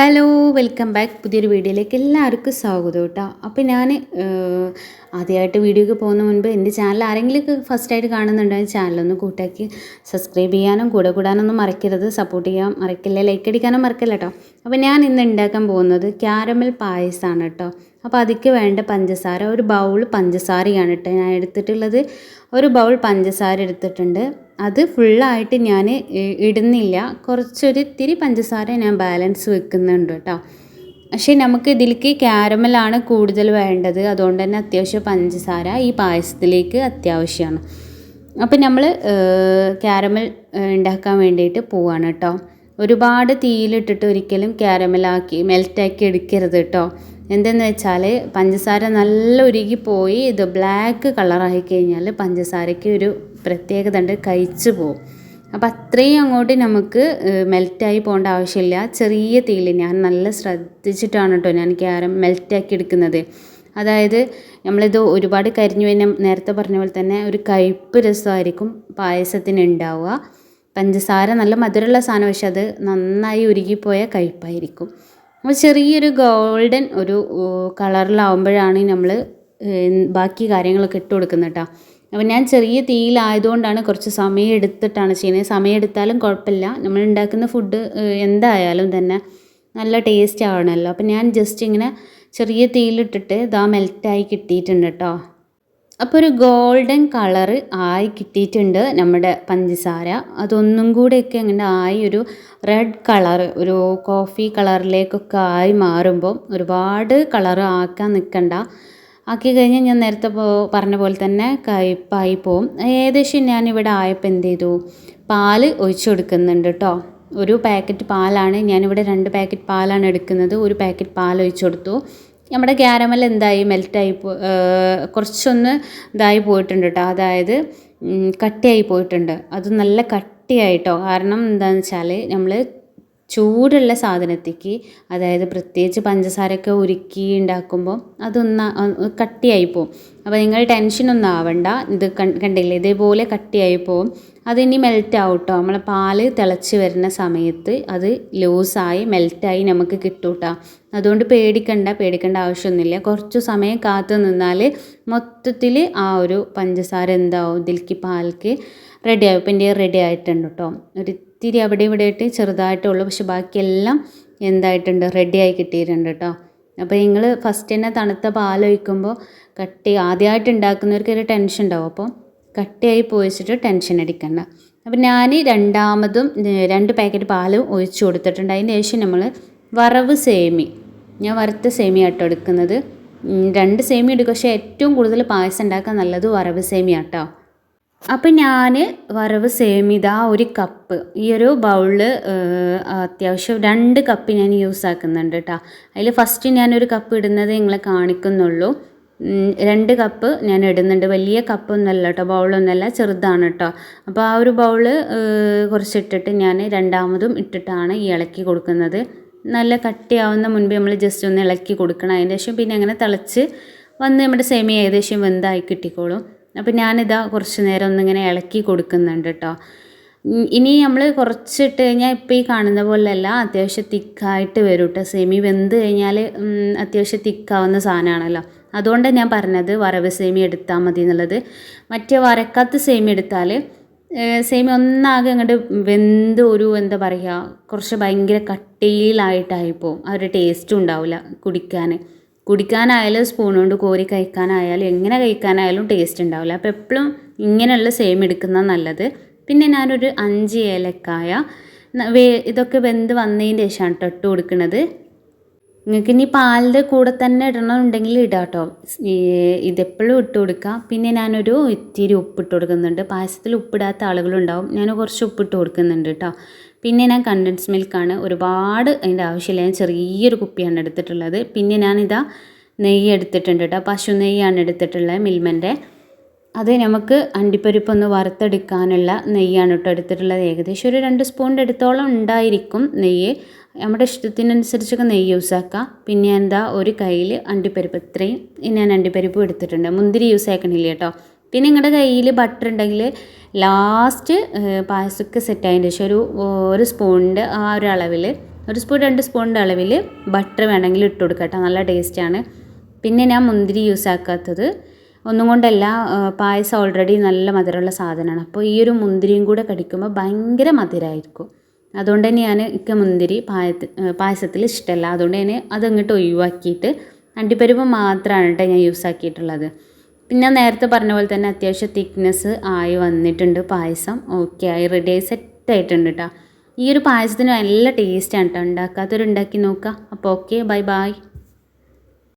Hello welcome back പുതിയൊരു വീഡിയോയിലേക്ക് എല്ലാവർക്കും സ്വാഗതം കേട്ടോ. അപ്പോൾ ഞാൻ ആദ്യമായിട്ട് വീഡിയോയ്ക്ക് പോകുന്ന മുൻപ് എന്റെ ചാനൽ ആരെങ്കിലുമൊക്കെ ഫസ്റ്റായിട്ട് കാണുന്നുണ്ടെങ്കിൽ ചാനലൊന്ന് കൂട്ടാക്കി സബ്സ്ക്രൈബ് ചെയ്യാനും കൂടെ കൂടാനൊന്നും മറക്കരുത്. സപ്പോർട്ട് ചെയ്യാൻ മറക്കില്ല ലൈക്ക് അടിക്കാനും മറക്കില്ല കേട്ടോ. അപ്പോൾ ഞാൻ ഇന്ന് ഉണ്ടാക്കാൻ പോകുന്നത് ക്യാരമൽ പായസമാണ് കേട്ടോ. അപ്പോൾ അതിക്ക് വേണ്ട പഞ്ചസാര ഒരു ബൗൾ പഞ്ചസാരയാണ് കേട്ടോ ഞാൻ എടുത്തിട്ടുള്ളത്. ഒരു ബൗൾ പഞ്ചസാര എടുത്തിട്ടുണ്ട്. അത് ഫുള്ളായിട്ട് ഞാൻ ഇടുന്നില്ല. കുറച്ചൊരു ഇത്തിരി പഞ്ചസാര ഞാൻ ബാലൻസ് വെക്കുന്നുണ്ട് കേട്ടോ പക്ഷേ നമുക്ക് ഇതിലേക്ക് ക്യാരമലാണ് കൂടുതൽ വേണ്ടത്. അതുകൊണ്ട് തന്നെ അത്യാവശ്യം പഞ്ചസാര ഈ പായസത്തിലേക്ക് അത്യാവശ്യമാണ് അപ്പം നമ്മൾ ക്യാരമൽ ഉണ്ടാക്കാൻ വേണ്ടിയിട്ട് പോവാണ് കേട്ടോ ഒരുപാട് തീയിലിട്ടിട്ട് ഒരിക്കലും ക്യാരമലാക്കി മെൽറ്റാക്കി എടുക്കരുത് കേട്ടോ എന്തെന്ന് വെച്ചാൽ പഞ്ചസാര നല്ല ഉരുകി പോയി ഇത് ബ്ലാക്ക് കളറായി കഴിഞ്ഞാൽ പഞ്ചസാരയ്ക്ക് ഒരു പ്രത്യേകത ഉണ്ട് കഴിച്ചു പോകും അപ്പം അത്രയും അങ്ങോട്ട് നമുക്ക് മെൽറ്റായി പോകേണ്ട ആവശ്യമില്ല. ചെറിയ തീയിൽ ഞാൻ നല്ല ശ്രദ്ധിച്ചിട്ടാണ് കേട്ടോ ഞാൻ ക്യാരം മെൽറ്റാക്കി എടുക്കുന്നത്. അതായത് നമ്മളിത് ഒരുപാട് കരിഞ്ഞു കഴിഞ്ഞാൽ നേരത്തെ പറഞ്ഞ പോലെ തന്നെ ഒരു കയ്പ്പ് രസമായിരിക്കും പായസത്തിന് ഉണ്ടാവുക പഞ്ചസാര നല്ല മധുരമുള്ള സാധനം പക്ഷെ അത് നന്നായി ഉരുകിപ്പോയ കയ്പ്പായിരിക്കും. അപ്പോൾ ചെറിയൊരു ഗോൾഡൻ ഒരു കളറിലാവുമ്പോഴാണ് നമ്മൾ ബാക്കി കാര്യങ്ങളൊക്കെ ഇട്ട് കൊടുക്കുന്നത് കേട്ടോ അപ്പോൾ ഞാൻ ചെറിയ തീയിലായതുകൊണ്ടാണ് കുറച്ച് സമയം എടുത്തിട്ടാണ് ചെയ്യുന്നത്. സമയം എടുത്താലും കുഴപ്പമില്ല. നമ്മൾ ഉണ്ടാക്കുന്ന ഫുഡ് എന്തായാലും തന്നെ നല്ല ടേസ്റ്റ് ആവണമല്ലോ അപ്പോൾ ഞാൻ ജസ്റ്റ് ഇങ്ങനെ ചെറിയ തീയിലിട്ടിട്ട് ഇതാ മെൽറ്റായി കിട്ടിയിട്ടുണ്ട് കേട്ടോ അപ്പോൾ ഒരു ഗോൾഡൻ കളറ് ആയി കിട്ടിയിട്ടുണ്ട് നമ്മുടെ പഞ്ചസാര. അതൊന്നും കൂടെയൊക്കെ അങ്ങനെ ആയി ഒരു റെഡ് കളർ ഒരു കോഫി കളറിലേക്കൊക്കെ ആയി മാറുമ്പോൾ ഒരുപാട് കളർ ആക്കാൻ നിൽക്കണ്ട ആക്കി കഴിഞ്ഞാൽ ഞാൻ നേരത്തെ പോ പറഞ്ഞ പോലെ തന്നെ കയ്പ്പായി പോവും. ഏകദേശം ഞാനിവിടെ ആയപ്പോൾ എന്ത് ചെയ്തു? പാൽ ഒഴിച്ചു കൊടുക്കുന്നുണ്ട് കേട്ടോ ഒരു പാക്കറ്റ് പാലാണ് ഞാനിവിടെ രണ്ട് പാക്കറ്റ് പാലാണ് എടുക്കുന്നത്. ഒരു പാക്കറ്റ് പാൽ ഒഴിച്ചു കൊടുത്തു. നമ്മുടെ ക്യാരമൽ എന്തായി മെൽറ്റായി കുറച്ചൊന്ന് ഇതായി പോയിട്ടുണ്ട് കേട്ടോ അതായത് കട്ടിയായി പോയിട്ടുണ്ട്. അത് നല്ല കട്ടിയായിട്ടോ. കാരണം എന്താണെന്ന് വെച്ചാൽ നമ്മൾ ചൂടുള്ള സാധനത്തേക്ക് അതായത് പ്രത്യേകിച്ച് പഞ്ചസാരയൊക്കെ ഉരുക്കി ഉണ്ടാക്കുമ്പോൾ അതൊന്ന് കട്ടിയായി പോവും. അപ്പോൾ നിങ്ങൾ ടെൻഷനൊന്നും ആവണ്ട. ഇത് കണ്ടില്ലേ? ഇതേപോലെ കട്ടിയായി പോവും. അതിനി മെൽറ്റ് ആവും കേട്ടോ നമ്മളെ പാൽ തിളച്ച് വരുന്ന സമയത്ത് അത് ലൂസായി മെൽറ്റായി നമുക്ക് കിട്ടും കേട്ടോ അതുകൊണ്ട് പേടിക്കണ്ട പേടിക്കേണ്ട ആവശ്യമൊന്നുമില്ല. കുറച്ച് സമയം കാത്തു നിന്നാൽ മൊത്തത്തിൽ ആ ഒരു പഞ്ചസാര എന്താവും? ഇതിലേക്ക് പാൽക്ക് റെഡി ആവും. ഇപ്പം എന്റെ റെഡി ആയിട്ടുണ്ട് കേട്ടോ ഒരു ഇത്തിരി അവിടെ ഇവിടെ ആയിട്ട് ചെറുതായിട്ടുള്ളൂ. പക്ഷെ ബാക്കിയെല്ലാം എന്തായിട്ടുണ്ട്? റെഡിയായി കിട്ടിയിട്ടുണ്ട് കേട്ടോ. അപ്പോൾ നിങ്ങൾ ഫസ്റ്റ് തന്നെ തണുത്ത പാൽ ഒഴിക്കുമ്പോൾ കട്ടി ആദ്യമായിട്ട് ഉണ്ടാക്കുന്നവർക്ക് ഒരു ടെൻഷൻ ഉണ്ടാവും. അപ്പോൾ കട്ടിയായി പോയിച്ചിട്ട് ടെൻഷൻ അടിക്കണ്ട. അപ്പോൾ ഞാൻ രണ്ടാമതും രണ്ട് പാക്കറ്റ് പാലും ഒഴിച്ചു കൊടുത്തിട്ടുണ്ട്. അതിന് ശേഷം നമ്മൾ വറവ് സേമി. ഞാൻ വറുത്ത സേമിയാട്ടോ എടുക്കുന്നത്. രണ്ട് സേമി എടുക്കും. പക്ഷേ ഏറ്റവും കൂടുതൽ പായസം ഉണ്ടാക്കാൻ നല്ലത് വറവ് സേമിയ കേട്ടോ. അപ്പം ഞാൻ വറവ് സേമിത ഒരു കപ്പ്. ഈ ഒരു ബൗളിൽ അത്യാവശ്യം രണ്ട് കപ്പ് ഞാൻ യൂസ് ആക്കുന്നുണ്ട് കേട്ടോ അതിൽ ഫസ്റ്റ് ഞാനൊരു കപ്പ് ഇടുന്നത് നിങ്ങളെ കാണിക്കുന്നുള്ളൂ. രണ്ട് കപ്പ് ഞാൻ ഇടുന്നുണ്ട്. വലിയ കപ്പൊന്നുമല്ല കേട്ടോ ബൗളൊന്നുമല്ല ചെറുതാണ് കേട്ടോ അപ്പോൾ ആ ഒരു ബൗൾ കുറച്ചിട്ടിട്ട് ഞാൻ രണ്ടാമതും ഇട്ടിട്ടാണ് ഈ ഇളക്കി കൊടുക്കുന്നത്. നല്ല കട്ടിയാവുന്ന മുൻപ് നമ്മൾ ജസ്റ്റ് ഒന്ന് ഇളക്കി കൊടുക്കണം. അതിന്റെ ശേഷം പിന്നെ അങ്ങനെ തിളച്ച് വന്ന് നമ്മുടെ സെമി ഏകദേശം വെന്തായി കിട്ടിക്കോളും. അപ്പോൾ ഞാനിതാ കുറച്ച് നേരം ഒന്നിങ്ങനെ ഇളക്കി കൊടുക്കുന്നുണ്ട് കേട്ടോ ഇനി നമ്മൾ കുറച്ചിട്ട് കഴിഞ്ഞാൽ ഇപ്പോൾ ഈ കാണുന്ന പോലെയല്ല അത്യാവശ്യം തിക്കായിട്ട് വരും കേട്ടോ സെമി വെന്ത് കഴിഞ്ഞാൽ അത്യാവശ്യം തിക്കാവുന്ന സാധനമാണല്ലോ അതുകൊണ്ട് ഞാൻ പറഞ്ഞത് വറവ് സേമി എടുത്താൽ മതി എന്നുള്ളത്. മറ്റേ വരക്കാത്ത സേമി എടുത്താൽ സേമി ഒന്നാകെ അങ്ങോട്ട് വെന്ത് ഒരു എന്താ പറയുക കുറച്ച് ഭയങ്കര കട്ടിയിലായിട്ടായി പോകും ആ ഒരു ടേസ്റ്റും ഉണ്ടാവില്ല കുടിക്കാൻ കുടിക്കാനായാലും സ്പൂൺ കൊണ്ട് കോരി കഴിക്കാനായാലും എങ്ങനെ കഴിക്കാനായാലും ടേസ്റ്റ് ഉണ്ടാവില്ല. അപ്പോൾ എപ്പോഴും ഇങ്ങനെയുള്ള സെയിം എടുക്കുന്ന നല്ലത്. പിന്നെ ഞാനൊരു അഞ്ച് ഏലക്കായ വേ ഇതൊക്കെ വെന്ത് വന്നതിന് ശേഷമാണ് ഇട്ട് കൊടുക്കുന്നത്. നിങ്ങൾക്ക് ഇനി പാലിന്റെ കൂടെ തന്നെ ഇടണമെന്നുണ്ടെങ്കിൽ ഇടാം കേട്ടോ ഇതെപ്പോഴും ഇട്ട് കൊടുക്കുക പിന്നെ ഞാനൊരു ഇത്തിരി ഉപ്പിട്ട് കൊടുക്കുന്നുണ്ട്. പായസത്തിൽ ഉപ്പിടാത്ത ആളുകളുണ്ടാവും. ഞാൻ കുറച്ച് ഉപ്പിട്ട് കൊടുക്കുന്നുണ്ട് കേട്ടോ. പിന്നെ ഞാൻ കണ്ടൻസ് മിൽക്കാണ് ഒരുപാട് അതിന്റെ ആവശ്യമില്ല. ഞാൻ ചെറിയൊരു കുപ്പിയാണ് എടുത്തിട്ടുള്ളത്. പിന്നെ ഞാനിതാ നെയ്യ് എടുത്തിട്ടുണ്ട് കേട്ടോ. പശു നെയ്യാണ് എടുത്തിട്ടുള്ളത് മിൽമന്റെ അത് നമുക്ക് അണ്ടിപ്പരിപ്പൊന്ന് വറുത്തെടുക്കാനുള്ള നെയ്യാണ് കേട്ടോ എടുത്തിട്ടുള്ളത്. ഏകദേശം ഒരു രണ്ട് സ്പൂണിന്റെ അടുത്തോളം ഉണ്ടായിരിക്കും നെയ്യ്. നമ്മുടെ ഇഷ്ടത്തിനനുസരിച്ചൊക്കെ നെയ്യ് യൂസ് ആക്കാം. പിന്നെ എന്താ ഒരു കയ്യിൽ അണ്ടിപ്പരിപ്പ് ഇത്രയും ഞാൻ അണ്ടിപ്പരിപ്പ് എടുത്തിട്ടുണ്ട്. മുന്തിരി യൂസ് ആക്കണില്ല കേട്ടോ. പിന്നെ നിങ്ങളുടെ കയ്യിൽ ബട്ടർ ഉണ്ടെങ്കിൽ ലാസ്റ്റ് പായസമൊക്കെ സെറ്റ് ആയതിന് ശേഷം ഒരു ഒരു സ്പൂണിന്റെ ആ ഒരു അളവിൽ ഒരു സ്പൂൺ രണ്ട് സ്പൂണിന്റെ അളവിൽ ബട്ടർ വേണമെങ്കിൽ ഇട്ട് കൊടുക്കാം കേട്ടോ. നല്ല ടേസ്റ്റാണ് പിന്നെ ഞാൻ മുന്തിരി യൂസ് ആക്കാത്തത് ഒന്നും കൊണ്ടല്ല പായസം ഓൾറെഡി നല്ല മധുരമുള്ള സാധനമാണ്. അപ്പോൾ ഈ ഒരു മുന്തിരിയും കൂടെ കടിക്കുമ്പോൾ ഭയങ്കര മധുരമായിരിക്കും അതുകൊണ്ട് തന്നെ ഞാൻ ഇക്ക മുന്തിരി പായത്തി പായസത്തിൽ ഇഷ്ടമല്ല അതുകൊണ്ട് തന്നെ അതങ്ങോട്ട് ഒഴിവാക്കിയിട്ട് അണ്ടിപ്പരിപ്പ് മാത്രമാണ് കേട്ടോ ഞാൻ യൂസ് ആക്കിയിട്ടുള്ളത് പിന്നെ നേരത്തെ പറഞ്ഞ പോലെ തന്നെ അത്യാവശ്യം തിക്നെസ് ആയി വന്നിട്ടുണ്ട്. പായസം ഓക്കെ ആയി റെഡി ആയി സെറ്റ് ആയിട്ടുണ്ട് കേട്ടോ ഈ ഒരു പായസത്തിന് നല്ല ടേസ്റ്റാണ് കേട്ടോ ഉണ്ടാക്കാത്തവരുണ്ടാക്കി നോക്കുക അപ്പോൾ ഓക്കെ ബൈ ബൈ.